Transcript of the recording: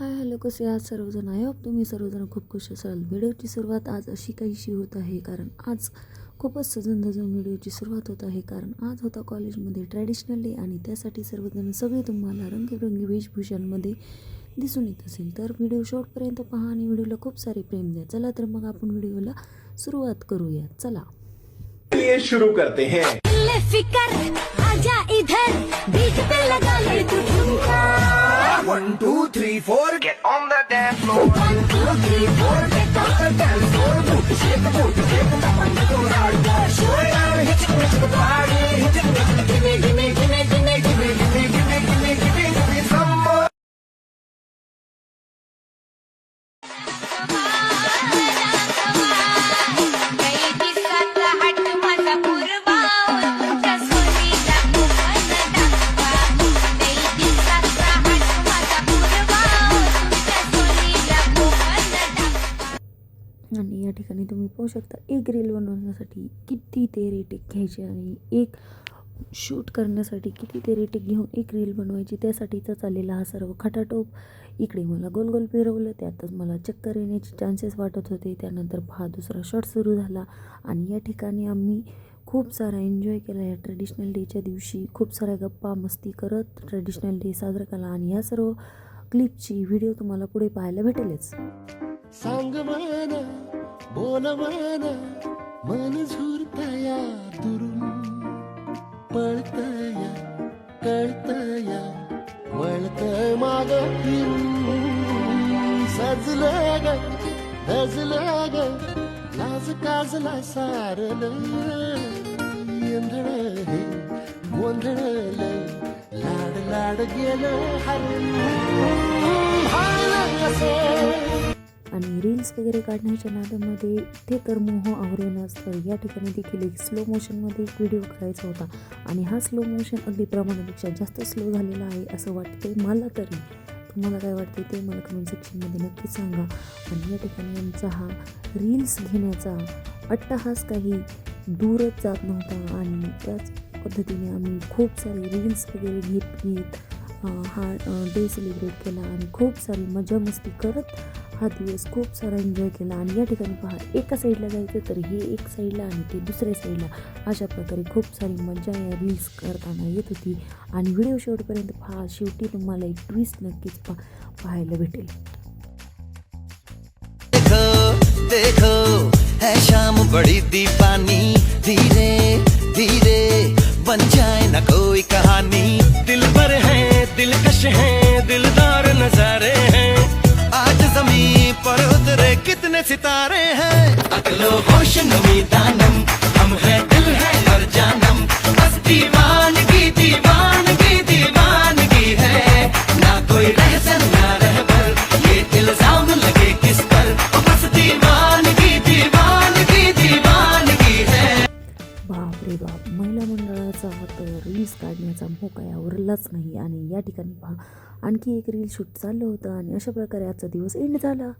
Hi hello कसे आहात सर्वजण? आय होप तुम्ही सर्वजण खूप खुश असाल. व्हिडिओची सुरुवात आज अशी काहीशी होत आहे कारण आज खूपच सजन धजून व्हिडिओची सुरुवात होत आहे कारण आज होता कॉलेजमध्ये ट्रॅडिशनल डे आणि त्यासाठी सर्वजण सगळे तुम्हाला रंगीबेरंगी वेशभूषांमध्ये दिसून येत असेल. तर व्हिडिओ शेवटपर्यंत पहा आणि व्हिडिओला खूप सारे प्रेम द्या. चला तर मग आपण व्हिडिओला सुरुवात करूया. चला. शुरू करते हैं. ले फिकर आजा इधर बीच पे लगा ले तू ठुमका One, two, three, four, get on the dance floor. One, two, three, four, get on the dance floor. Booty shake, booty shake, that one go round, go shoot down, hit it, hit it, party, hit it, hit it, gimme, gimme, gimme, gimme, gimme, gimme, gimme, gimme, gimme, gimme some more. आणि या ठिकाणी तुम्ही पाहू शकता एक reel बनवण्यासाठी किती ते रेटिक घ्यायचे आणि एक शूट करण्यासाठी किती ते रेटिक घेऊन एक रील बनवायची त्यासाठीचा चाललेला हा सर्व खटाटोप इकडे मला गोल गोल फिरवलं त्यातच मला चक्कर येण्याचे चान्सेस वाटत होते. त्यानंतर पहा दुसरा शॉट सुरू झाला आणि या ठिकाणी आम्ही खूप सारा एन्जॉय केला. या ट्रेडिशनल डेच्या दिवशी खूप साऱ्या गप्पा मस्ती करत ट्रेडिशनल डे साजरा केला. आणि या सर्व क्लिपची व्हिडिओ तुम्हाला पुढे पाहायला भेटेलच. सांग मन बोल मन मन झुरतया दुरून. पळतया कळतया वळत माग सजल ग धजल ग लाज काजला सारल. यंधळ हे गोंधळ लाड लाड गेलं हरण भाळलं असं. रील्स वगैरे काढण्याच्या नादामध्ये ते तर मोह आवरून असतं. या ठिकाणी देखील एक स्लो मोशनमध्ये एक व्हिडिओ करायचा होता. आणि हा स्लो मोशन अगदी प्रमाणापेक्षा जास्त स्लो झालेला आहे असं वाटते मला तरी. तुम्हाला काय वाटते ते मला कमेंट सेक्शनमध्ये नक्की सांगा. आणि या ठिकाणी आमचा हा रील्स घेण्याचा अट्टहास काही दूरच जात नव्हता. आणि त्याच पद्धतीने आम्ही खूप सारे रील्स वगैरे घेत घेत हा डे सेलिब्रेट केला आणि खूप सारी मजा मस्ती करत हा दिवस खूप सारा एन्जॉय केला. आणि या ठिकाणी पहा एका साईडला जायचं तर हे एक साईडला आणि ते दुसऱ्या साईडला अशा प्रकारे खूप सारी मजा या रील्स करताना येत होती. आणि व्हिडिओ शेवटपर्यंत पहा शेवटी तुम्हाला एक ट्विस्ट नक्कीच पा पाहायला भेटेल. देखो देखो है शाम बड़ी दीपानी धीरे धीरे अगलो होश हम है दिल है और जानम। बस दीवानगी दीवानगी दीवानगी है। ना कोई रहसन ना रहबर ये इल्जाम लगे किस पर? बस दीवानगी दीवानगी दीवानगी है। बाप रे बाप महिला मंडळाचा तर रील्स काढण्याचा मोह काय नाही. आणि या ठिकाणी पहा आणखी एक रील शूट चाललं होतं आणि अशा प्रकारे आजचा दिवस एंड झाला.